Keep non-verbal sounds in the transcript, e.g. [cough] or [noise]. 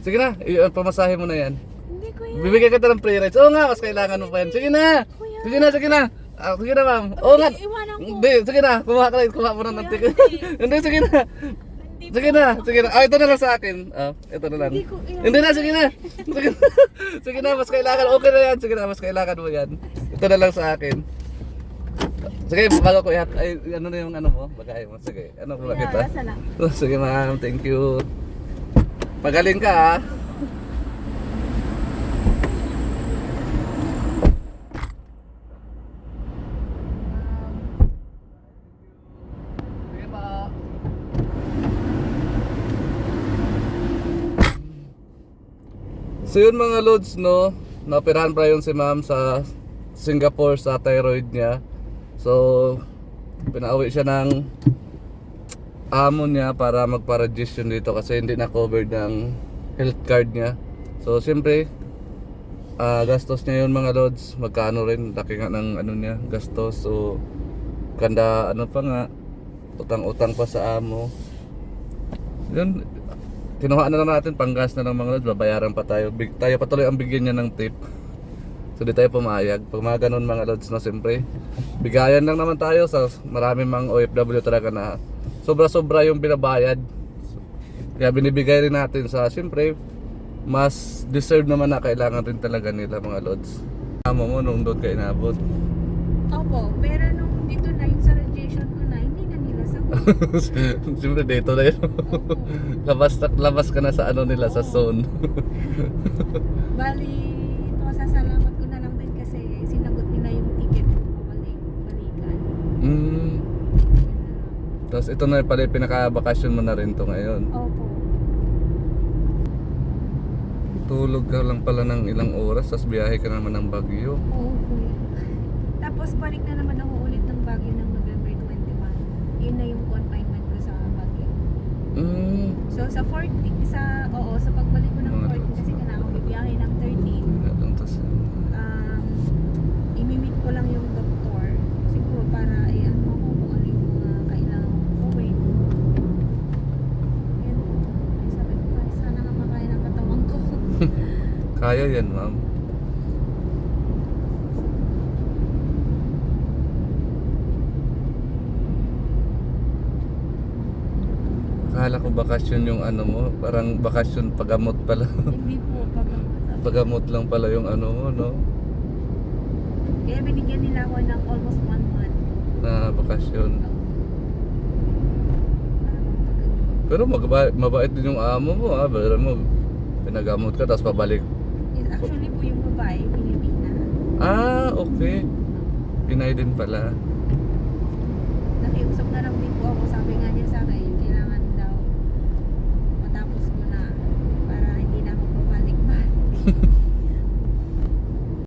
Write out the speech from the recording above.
Sige na, i- pamasahe mo na yan. Hindi ko yan. Bibigyan kita ng free rides. Oo nga, mas kailangan mo pa yan. Sige na! Sige na, sige na! Ah, sige na, ma'am. Oo nga. Iwanan ko. Hindi, sige na. Kumuha ka na. Kumuha mo na ng Kuya, ticket. hindi. [laughs] Sige na. Sige na, sige na. Ah, ito na lang sa akin. Ah, ito na lang. Hindi ko. Hindi na, sige na. Sige na. [laughs] Sige na, mas kailangan. Okay na yan. Sige na, mas kailangan mo yan. Ito na lang sa akin. Sige, bago ko ihat. Ay, ano na yung ano mo? Bagay mo. Sige, ano ko Kuya, kita? lang. [laughs] Sige ma'am, thank you. Pagaling ka ah. Sige pa. So yun mga loads no, naoperahan pa yun si ma'am sa Singapore sa thyroid niya. So pinauwi siya ng amo niya para magpa-register dito kasi hindi na covered ng health card niya. So siyempre ah, gastos niya yun mga loads, magkano rin, laki nga ng ano niya, gastos. So kanda ano pa nga, utang-utang pa sa amo. Yun, kinuha na lang natin panggas na ng mga lods, babayaran pa tayo. Big, tayo patuloy ang bigyan niya ng tip. So di tayo pumayag. Pag mga ganun mga lods na siyempre, bigayan lang naman tayo sa marami mga OFW talaga na sobra-sobra yung binabayad. Kaya binibigay rin natin sa siyempre, mas deserve naman na kailangan rin talaga nila mga lods. Amo mo nung doon ka inabot. Opo, pero nung dito na yung sa radiation ko na, hindi na nila sa [laughs] siyempre dito na yun. Opo. labas, labas ka na sa ano nila, sa zone. Bali, ito sasalamat ko na lang din kasi sinagot nila yung ticket ko pabalik, balikan. mm. Yun na lang. Tapos ito na pala yung pinaka-bakasyon mo na rin to ngayon. Opo. Tulog ka lang pala ng ilang oras, tapos biyahe ka naman ng Baguio. Oo, kuya. Tapos balik na naman ako ulit ng Baguio ng November 21. Yun na yung confinement ko sa Baguio. Mm. So sa 14, sa, oo, sa pagbalik ko ng Mga 14 kasi kailangan ko bibiyahe ng 13. Ano to sa... um, imimit ko lang yung doktor siguro para ay ano ko kung ano yung mga kailangan kong gawin yun po ay sabi ko "Ay, sana nga makaya ng katawan ko Kaya yan, ma'am. Akala ko bakasyon yung ano mo, parang bakasyon pagamot pala. [laughs] hindi po pag pagamot lang pala yung ano mo, no? kaya binigyan nila ako ng almost one month Na bakasyon. Pero mabait din yung amo mo, ha? Pero mo, pinagamot ka, tapos pabalik. Actually po yung babae, Pilipina. Ah, okay. Pinay din pala. Nakiusap na lang din po ako. Sabi nga niya sa akin,